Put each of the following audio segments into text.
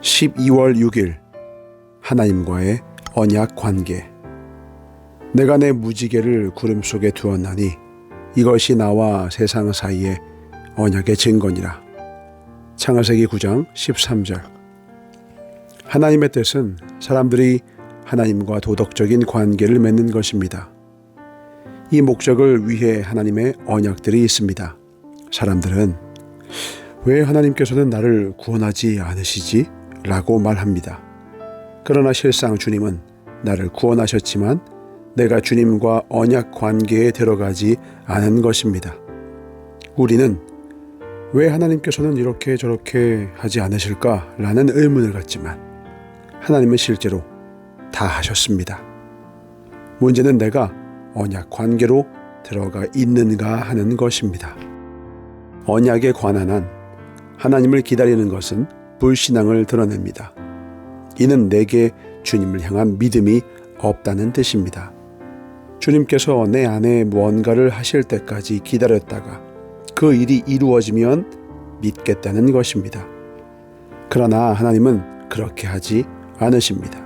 12월 6일 하나님과의 언약 관계 내가 내 무지개를 구름 속에 두었나니 이것이 나와 세상 사이의 언약의 증거니라. 창세기 9장 13절 하나님의 뜻은 사람들이 하나님과 도덕적인 관계를 맺는 것입니다. 이 목적을 위해 하나님의 언약들이 있습니다. 사람들은 왜 하나님께서는 나를 구원하지 않으시지? 라고 말합니다. 그러나 실상 주님은 나를 구원하셨지만 내가 주님과 언약 관계에 들어가지 않은 것입니다. 우리는 왜 하나님께서는 이렇게 저렇게 하지 않으실까? 라는 의문을 갖지만 하나님은 실제로 다 하셨습니다. 문제는 내가 언약 관계로 들어가 있는가 하는 것입니다. 언약에 관한 한 하나님을 기다리는 것은 불신앙을 드러냅니다. 이는 내게 주님을 향한 믿음이 없다는 뜻입니다. 주님께서 내 안에 무언가를 하실 때까지 기다렸다가 그 일이 이루어지면 믿겠다는 것입니다. 그러나 하나님은 그렇게 하지 않으십니다.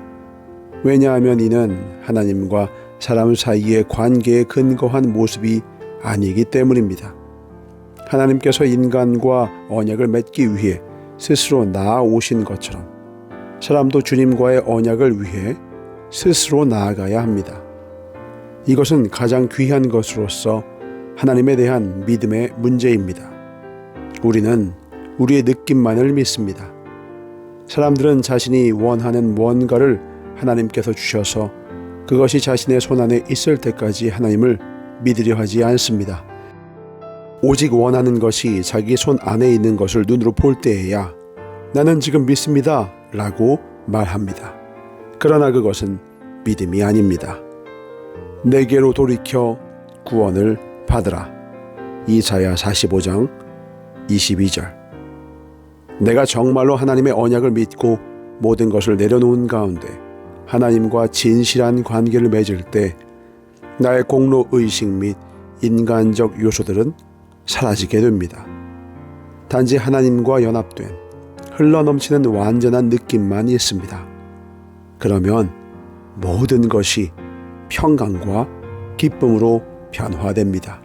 왜냐하면 이는 하나님과 사람 사이의 관계에 근거한 모습이 아니기 때문입니다. 하나님께서 인간과 언약을 맺기 위해 스스로 나아오신 것처럼 사람도 주님과의 언약을 위해 스스로 나아가야 합니다. 이것은 가장 귀한 것으로서 하나님에 대한 믿음의 문제입니다. 우리는 우리의 느낌만을 믿습니다. 사람들은 자신이 원하는 무언가를 하나님께서 주셔서 그것이 자신의 손안에 있을 때까지 하나님을 믿으려 하지 않습니다. 오직 원하는 것이 자기 손 안에 있는 것을 눈으로 볼 때에야 나는 지금 믿습니다. 라고 말합니다. 그러나 그것은 믿음이 아닙니다. 내게로 돌이켜 구원을 받으라. 이사야 45장 22절. 내가 정말로 하나님의 언약을 믿고 모든 것을 내려놓은 가운데 하나님과 진실한 관계를 맺을 때 나의 공로 의식 및 인간적 요소들은 사라지게 됩니다. 단지 하나님과 연합된 흘러넘치는 완전한 느낌만 있습니다. 그러면 모든 것이 평강과 기쁨으로 변화됩니다.